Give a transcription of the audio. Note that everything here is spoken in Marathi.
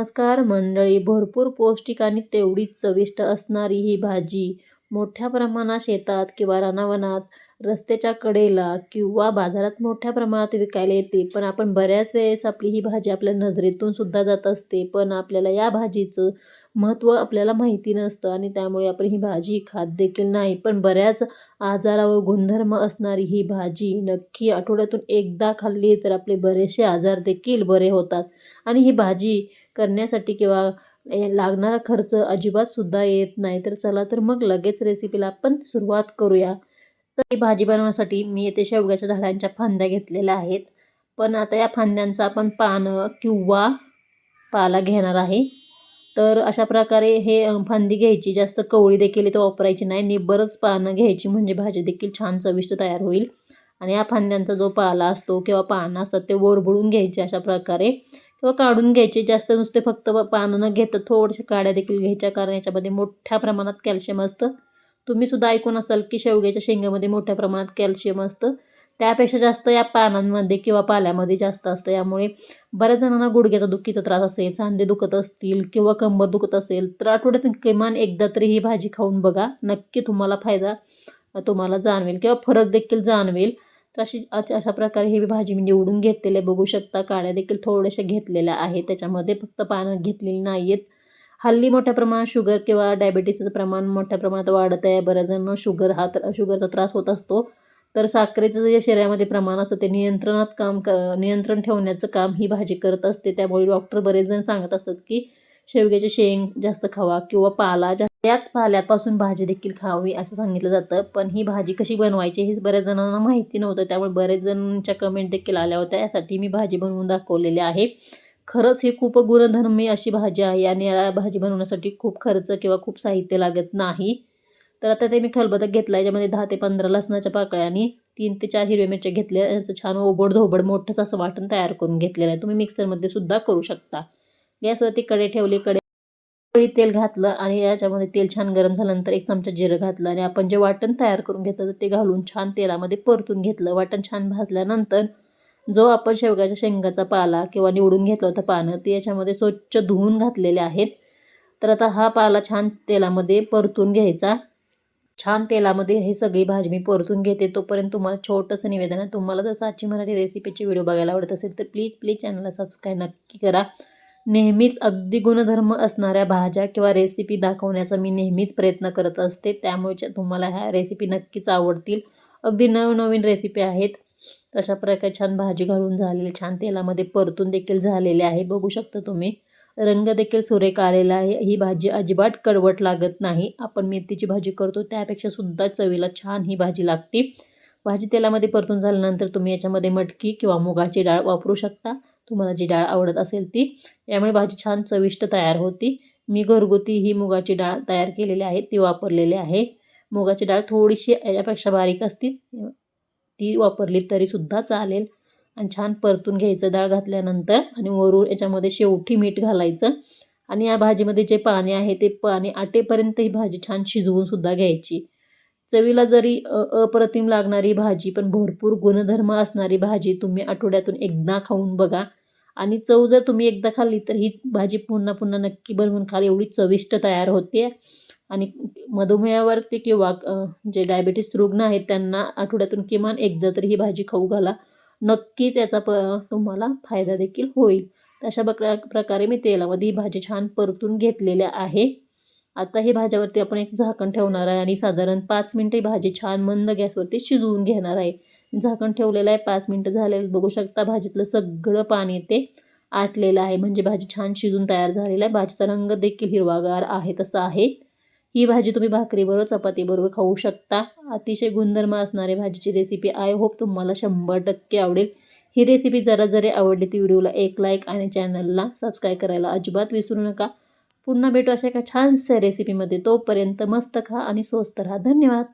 नमस्कार मंडळी भरपूर पौष्टिक आणि तेवढीच चविष्ट असणारी ही भाजी मोठ्या प्रमाणात शेतात किंवा रानावनात रस्त्याच्या कडेला किंवा बाजारात मोठ्या प्रमाणात विकायला येते. पण आपण बऱ्याच वेळेस आपली ही भाजी आपल्या नजरेतून सुद्धा जात असते. पण आपल्याला या भाजीचं महत्त्व आपल्याला माहिती नसतं आणि त्यामुळे आपण ही भाजी खात देखील नाही. पण बऱ्याच आजारावर गुणधर्म असणारी ही भाजी नक्की आठवड्यातून एकदा खाल्ली तर आपले बरेचसे आजार देखील बरे होतात. आणि ही भाजी करण्यासाठी किंवा लागणारा खर्च अजिबातसुद्धा येत नाही. तर चला तर मग लगेच रेसिपीला आपण सुरुवात करूया. तर ही भाजी बनवण्यासाठी मी येथे शेवग्याच्या झाडांच्या फांद्या घेतलेल्या आहेत. पण आता या फांद्यांचा आपण पानं किंवा पाला घेणार आहे. तर अशा प्रकारे हे फांदी घ्यायची. जास्त कवळी देखील इथं वापरायची नाही. निब्बरच पानं घ्यायची म्हणजे भाजी देखील छान चविष्ट तयार होईल. आणि या फांद्यांचा जो पाला असतो किंवा पानं असतात ते वरबडून घ्यायचे अशा प्रकारे. किंवा काढून घ्यायचे. जास्त नुसते फक्त पानं न घेता थोड्याशा काड्या देखील घ्यायच्या कारण याच्यामध्ये मोठ्या प्रमाणात कॅल्शियम असतं. तुम्ही सुद्धा ऐकून असाल की शेवग्याच्या शेंगामध्ये मोठ्या प्रमाणात कॅल्शियम असतं. त्यापेक्षा जास्त या पानांमध्ये किंवा पाल्यामध्ये जास्त असतं. यामुळे बऱ्याच जणांना गुडघ्याचा दुखीचा त्रास असेल सांधे दुखत असतील किंवा कंबर दुखत असेल तर आठवड्यातून किमान एकदा तरी ही भाजी खाऊन बघा. नक्की तुम्हाला फायदा तुम्हाला जाणवेल किंवा फरक देखील जाणवेल. तशी अशा अशा प्रकारे ही भाजी मी निवडून घेतलेली बघू शकता काड्या देखील थोड्याशा घेतलेल्या आहेत. त्याच्यामध्ये फक्त पानं घेतलेली नाही आहेत हल्ली मोठ्या प्रमाणात शुगर किंवा डायबिटीसचं प्रमाण मोठ्या प्रमाणात वाढत आहे. बऱ्याच जण शुगर हा तर शुगरचा त्रास होत असतो. तर साखरेचं जे शरीरामध्ये प्रमाण असतं ते नियंत्रणात काम क नियंत्रण ठेवण्याचं काम ही भाजी करत असते. त्यामुळे डॉक्टर बरेच जण सांगत असतात की शेवग्याचे शेंग जास्त खावा किंवा पाला जास्त त्याच पाल्यापासून भाजी देखील खावी असं सांगितलं जातं. पण ही भाजी कशी बनवायची हे बऱ्याच जणांना माहिती नव्हतं. त्यामुळे बरेच जणांच्या कमेंट देखील आल्या होत्या. यासाठी मी भाजी बनवून दाखवलेली आहे. खरंच ही खूप गुणधर्मी अशी भाजी आहे. आणि या भाजी बनवण्यासाठी खूप खर्च किंवा खूप साहित्य लागत नाही. तर आता ते मी खलबदक घेतला. याच्यामध्ये दहा ते पंधरा लसणाच्या पाकळ्या आणि तीन ते चार हिरव्या मिरच्या घेतल्या. याचं छान ओबड धोबड मोठंच असं वाटण तयार करून घेतलेलं आहे. तुम्ही मिक्सरमध्ये सुद्धा करू शकता. गॅसवरती कडे ठेवली कडे कढईत तेल घातलं आणि याच्यामध्ये तेल छान गरम झाल्यानंतर एक चमचा जिरं घातलं आणि आपण जे वाटण तयार करून घेतलं ते घालून छान तेलामध्ये परतून घेतलं. वाटण छान भाजल्यानंतर जो आपण शेवगाच्या शेंगाचा पाला किंवा निवडून घेतला होता पानं ते याच्यामध्ये स्वच्छ धुवून घातलेले आहेत. तर आता हा पाला छान तेलामध्ये परतून घ्यायचा. छान तेलामध्ये हे सगळी भाजी मी परतून घेते. तोपर्यंत तुम्हाला छोटंसं निवेदन आहे. तुम्हाला जर साची मराठी रेसिपीचे व्हिडिओ बघायला आवडत असेल तर प्लीज प्लीज चॅनलला सबस्क्राईब नक्की करा. नेहमीच अगदी गुणधर्म असणाऱ्या भाज्या किंवा रेसिपी दाखवण्याचा मी नेहमीच प्रयत्न करत असते. त्यामुळे तुम्हाला ह्या रेसिपी नक्कीच आवडतील. अगदी नवनवीन रेसिपी आहेत. तशा प्रकारे छान भाजी घालून झालेली छान तेलामध्ये परतून देखील झालेले आहे. बघू शकता तुम्ही. रंग देखील सुरेख आलेला आहे. ही भाजी अजिबात कडवट लागत नाही. आपण मेथीची भाजी करतो. त्यापेक्षा सुद्धा चवीला छान ही भाजी लागते. भाजी तेलामध्ये परतून झाल्यानंतर तुम्ही याच्यामध्ये मटकी किंवा मुगाची डाळ वापरू शकता. तुम्हाला जी डाळ आवडत असेल ती. यामुळे भाजी छान चविष्ट तयार होती. मी घरगुती ही मुगाची डाळ तयार केलेली आहे ती वापरलेली आहे. मुगाची डाळ थोडीशी याच्यापेक्षा बारीक असती ती वापरली तरीसुद्धा चालेल. आणि छान परतून घ्यायचं डाळ घातल्यानंतर आणि वरून याच्यामध्ये शेवटी मीठ घालायचं. आणि या भाजीमध्ये जे पाणी आहे ते पाणी आटेपर्यंत ही भाजी छान शिजवूनसुद्धा घ्यायची. चवीला जरी अप्रतिम लागणारी भाजी पण भरपूर गुणधर्म असणारी भाजी तुम्ही आठवड्यातून एकदा खाऊन बघा. आणि चव जर तुम्ही एकदा खाल्ली तर ही भाजी पुन्हा पुन्हा नक्की बनवून खाल एवढी चविष्ट तयार होते. आणि मधुमेहावरती किंवा जे डायबिटीस रुग्ण आहेत त्यांना आठवड्यातून किमान एकदा तरी ही भाजी खाऊ घाला. नक्कीच याचा प तुम्हाला फायदा देखील होईल. तशा प्रका प्रकारे मी तेलामध्ये ही भाजी छान परतून घेतलेल्या आहे. आता ही भाज्यावरती आपण एक झाकण ठेवणार आहे आणि साधारण पाच मिनटं ही भाजी छान मंद गॅसवरती शिजवून घेणार आहे. झाकण ठेवलेलं आहे पाच मिनटं झालेलं बघू शकता भाजीतलं सगळं पाणी ते आटलेलं आहे. म्हणजे भाजी छान शिजून तयार झालेला आहे. भाजीचा रंग देखील हिरवागार आहे तसा आहे. ही भाजी तुम्ही भाकरीबरोबर चपातीबरोबर खाऊ शकता. अतिशय गुणधर्म असणारी भाजीची रेसिपी आय होप तुम्हाला शंभर टक्के आवडेल. ही रेसिपी जरा जरी आवडली ती व्हिडिओला एक लाईक आणि चॅनलला सबस्क्राईब करायला अजिबात विसरू नका. पुन्हा भेटू अशा एका छानशा रेसिपीमध्ये तोपर्यंत मस्त खा आणि स्वस्त राहा. धन्यवाद.